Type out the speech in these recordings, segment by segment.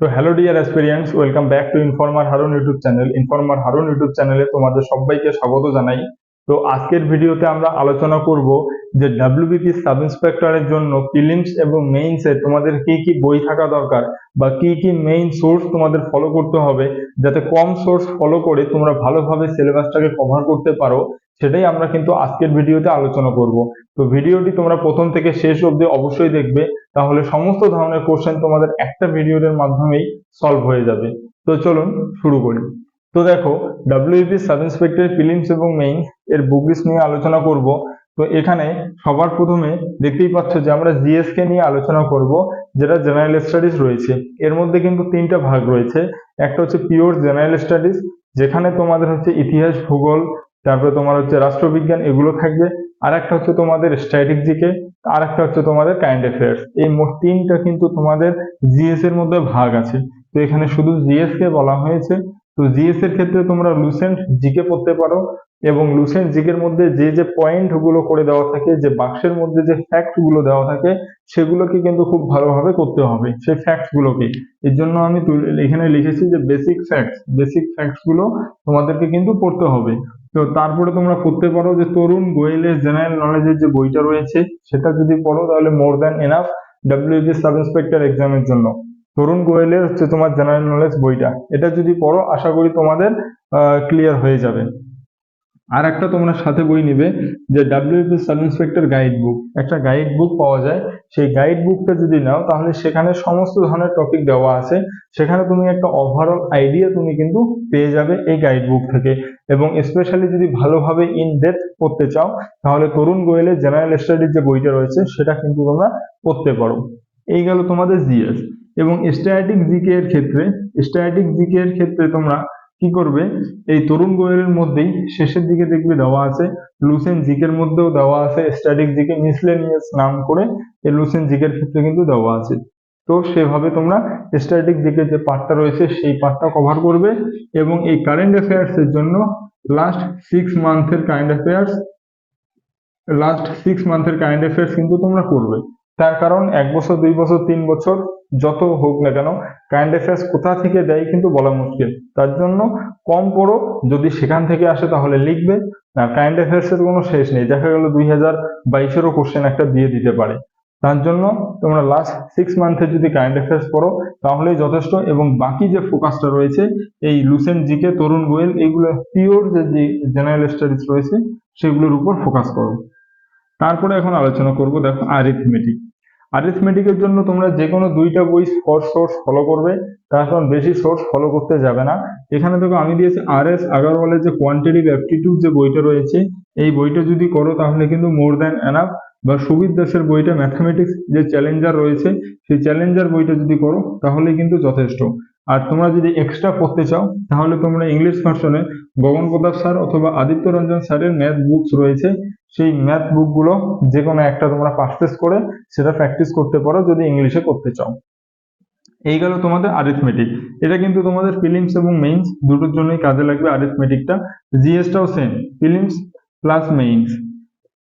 তো hello dear experience welcome back to informer Harun YouTube channel informer Harun YouTube চ্যানেলে তোমাদের সবাইকে স্বাগত জানাই। তো আজকের ভিডিওতে আমরা আলোচনা করব যে ডাব্লিউবিপি সাব ইন্সপেক্টরের জন্য প্রিলিমস এবং মেইনসে তোমাদের কি কি বই থাকা দরকার বা কি কি মেইন সোর্স তোমাদের ফলো করতে হবে, যাতে কম সোর্স ফলো করে তোমরা ভালোভাবে সিলেবাসটাকে কভার করতে পারো, সেটাই আমরা কিন্তু আজকের ভিডিওতে আলোচনা করব। তো ভিডিওটি তোমরা প্রথম থেকে শেষ অবধি অবশ্যই দেখবে, তাহলে সমস্ত ধরনের কোশ্চেন তোমাদের একটা ভিডিওর মাধ্যমেই সলভ হয়ে যাবে। তো চলুন শুরু করি। তো দেখো ডাব্লিউপি সাব ইন্সপেক্টর ফিলিমস এবং মেইন এর বুক নিয়ে আলোচনা করব। তো এখানে সবার প্রথমে দেখতেই পাচ্ছ যে আমরা জিএসকে নিয়ে আলোচনা করব, যেটা জেনারেল স্টাডিজ রয়েছে। এর মধ্যে কিন্তু তিনটা ভাগ রয়েছে। একটা হচ্ছে পিওর জেনারেল স্টাডিজ যেখানে তোমাদের হচ্ছে ইতিহাস, ভূগোল, তারপরে তোমার হচ্ছে রাষ্ট্রবিজ্ঞান, এগুলো থাকবে। আর একটা হচ্ছে তোমাদের স্ট্র্যাটেজিকে জিকে আর একটা হচ্ছে তোমাদের কারেন্ট অ্যাফেয়ার্স এই মোট তিনটা কিন্তু তোমাদের জিএস এর মধ্যে ভাগ আছে। তো এখানে শুধু জিএস কে বলা হয়েছে তো জিএস এর ক্ষেত্রে তোমরা লুসেন্ট জিকে পড়তে পারো এবং লুসেন্ট জিকের মধ্যে যে যে পয়েন্টগুলো করে দেওয়া থাকে, যে বাক্সের মধ্যে যে ফ্যাক্টগুলো দেওয়া থাকে, সেগুলোকে কিন্তু খুব ভালোভাবে করতে হবে, সেই ফ্যাক্টস গুলোকে। এর জন্য আমি এখানে লিখেছি যে বেসিক ফ্যাক্টস বেসিক ফ্যাক্টসগুলো তোমাদেরকে কিন্তু পড়তে হবে। তো তারপরে তোমরা পড়তে পারো যে তরুণ গোয়েলের জেনারেল নলেজের যে বইটা রয়েছে, সেটা যদি পড়ো তাহলে more than enough WB sub inspector এক্সামের জন্য। তরুণ গোয়েলের হচ্ছে তোমার জেনারেল নলেজ বইটা। এটা যদি পড়ো, আশা করি তোমাদের ক্লিয়ার হয়ে যাবে। আর একটা তোমরা সাথে বই নিবে, যে WP sub inspector guide book একটা গাইড বুক পাওয়া যায়। সেই গাইড বুকটা যদি নাও, তাহলে সেখানে সমস্ত ধরনের টপিক দেওয়া আছে। সেখানে তুমি একটা ওভারঅল আইডিয়া তুমি কিন্তু পেয়ে যাবে এই গাইড বুক থেকে। এবং স্পেশালি যদি ভালোভাবে ইন ডেপথ পড়তে চাও, তাহলে তরুণ গোয়েলের জেনারেল স্টাডির যে বইটা রয়েছে, সেটা কিন্তু তোমরা পড়তে পারো। এই গেল তোমাদের জিএস এবং স্ট্যাটিক জিকে এর ক্ষেত্রে স্ট্যাটিক জিকে এর ক্ষেত্রে তোমরা কি করবে? এই তরুণ গোয়েলের মধ্যেই শেষের দিকে দেখবে দেওয়া আছে লুসেন জিকের মধ্যেও দেওয়া আছে স্ট্যাটিক জিকে মিসলেনিয়াস নাম করে এই লুসেন জিকের ক্ষেত্রে কিন্তু দেওয়া আছে। তো সেভাবে তোমরা স্ট্যাটিক জিকে যে পার্টটা রয়েছে, সেই পার্টটা কভার করবে এবং এই কারেন্ট অ্যাফেয়ার্স এর জন্য লাস্ট সিক্স মান্থের কারেন্ট অ্যাফেয়ার্স লাস্ট সিক্স মান্থের কারেন্ট অ্যাফেয়ার্স কিন্তু তোমরা করবে। তার কারণ এক বছর, দুই বছর, তিন বছর যত হোক না কেন কারেন্ট অ্যাফেয়ার্স কোথা থেকে দেয় কিন্তু বলা মুশকিল। তার জন্য কম পড়ো, যদি সেখান থেকে আসে তাহলে লিখবে। কারেন্ট অ্যাফেয়ার্স এর কোনো শেষ নেই। দেখা গেল দুই হাজার বাইশেরও কোশ্চেন একটা দিয়ে দিতে পারে। তার জন্য তোমরা লাস্ট সিক্স মান্থের যদি কারেন্ট অ্যাফেয়ার্স পড়ো, তাহলেই যথেষ্ট। এবং বাকি যে ফোকাসটা রয়েছে, এই লুসেন্ট জিকে তরুণ গোয়েল এইগুলো পিওর যে জেনারেল স্টাডিজ রয়েছে, সেগুলোর উপর ফোকাস করো। তারপরে এখন আলোচনা করব, দেখো আরিথমেটিক আরিথমেটিকের জন্য তোমরা যে কোনো দুইটা বই সোর্স ফলো করবে তারপর বেশি সোর্স ফলো করতে যাবে না। এখানে দেখো আমি দিয়েছি আর এস আগারওয়ালের যে কোয়ান্টিটিভ অ্যাপটিটিউড যে বইটা রয়েছে, এই বইটা যদি করো তাহলে কিন্তু মোর দ্যান এনাফ বা সুবিদ দাসের বইটা ম্যাথমেটিক্স যে চ্যালেঞ্জার রয়েছে, সেই চ্যালেঞ্জার বইটা যদি করো তাহলে কিন্তু যথেষ্ট। আর তোমরা যদি এক্সট্রা পড়তে চাও, তাহলে তোমরা ইংলিশ ভার্সনে গগন প্রতাপ স্যার অথবা আদিত্য রঞ্জন স্যারের ম্যাথ বুকস রয়েছে। সেই ম্যাথ বুকগুলো যে কোনো একটা তোমরা পারচেস করে সেটা প্র্যাকটিস করতে পারো যদি ইংলিশে করতে চাও। এই গেল তোমাদের আরিথমেটিক এটা কিন্তু তোমাদের ফিলিমস এবং মেইনস দুটোর জন্যই কাজে লাগবে আরিথমেটিকটা জিএসটাও সেম ফিলিমস প্লাস মেইনস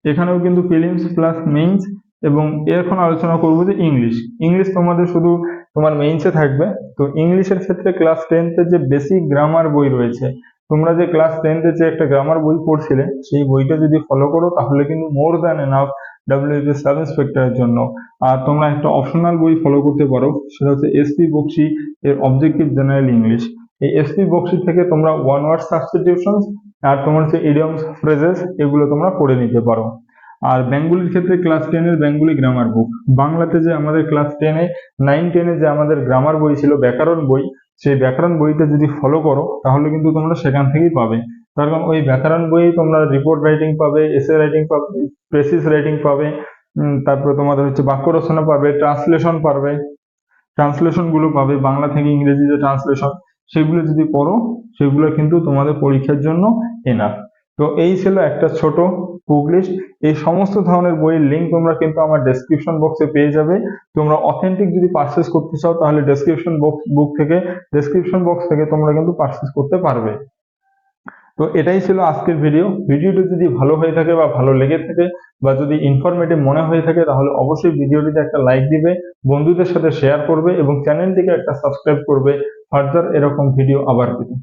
এখানেও কিন্তু ফিলিমস প্লাস মেইনস এবং এখন আলোচনা করব যে ইংলিশ ইংলিশ তোমাদের শুধু তোমার মেইনসে থাকবে। তো ইংলিশের ক্ষেত্রে ক্লাস টেন্থের যে বেসিক গ্রামার বই রয়েছে, তোমরা যে ক্লাস টেন্থে যে একটা গ্রামার বই পড়ছিলে, সেই বইটা যদি ফলো করো, তাহলে কিন্তু more than enough WP sub ইন্সপেক্টরের জন্য। আর তোমরা একটা অপশনাল বই ফলো করতে পারো, সেটা হচ্ছে এসপি বক্সি এর অবজেক্টিভ জেনারেল ইংলিশ এই এসপি বক্সি থেকে তোমরা ওয়ান ওয়ার্ড সাবস্টিটিউশনস আর তোমার হচ্ছে ইডিয়মস ফ্রেজেস এগুলো তোমরা পড়ে নিতে পারো। আর বেঙ্গলির ক্ষেত্রে ক্লাস টেনের বেঙ্গলি গ্রামার বুক বাংলাতে যে আমাদের ক্লাস টেনে নাইন টেনে যে আমাদের গ্রামার বই ছিল, ব্যাকরণ বই, সেই ব্যাকরণ বইটা যদি ফলো করো, তাহলে কিন্তু তোমরা সেখান থেকেই পাবে। তার কারণ ওই ব্যাকরণ বইয়ে তোমরা রিপোর্ট রাইটিং পাবে এসে রাইটিং পাবে প্রেসিস রাইটিং পাবে তারপরে তোমাদের হচ্ছে বাক্য রচনা পাবে ট্রান্সলেশন পারবে। ট্রান্সলেশনগুলো পাবে, বাংলা থেকে ইংরেজি যে ট্রান্সলেশন সেগুলো যদি পড়ো, সেগুলো কিন্তু তোমাদের পরীক্ষার জন্য এনাফ তো এই ছিল একটা ছোট বুক এই সমস্ত ধরনের বইয়ের লিঙ্ক তোমরা কিন্তু আমার ডেসক্রিপশন বক্সে পেয়ে যাবে। তোমরা অথেন্টিক যদি পারচেস করতে চাও, তাহলে ডেসক্রিপশন বক্স বুক থেকে ডেসক্রিপশন বক্স থেকে তোমরা কিন্তু পারচেস করতে পারবে। তো এটাই ছিল আজকের ভিডিও ভিডিওটি যদি ভালো হয়ে থাকে বা ভালো লেগে থাকে বা যদি ইনফরমেটিভ মনে হয়ে থাকে, তাহলে অবশ্যই ভিডিওটিতে একটা লাইক দিবে, বন্ধুদের সাথে শেয়ার করবে এবং চ্যানেলটিকে একটা সাবস্ক্রাইব করবে। ফার্দার এরকম ভিডিও আবার পেতে।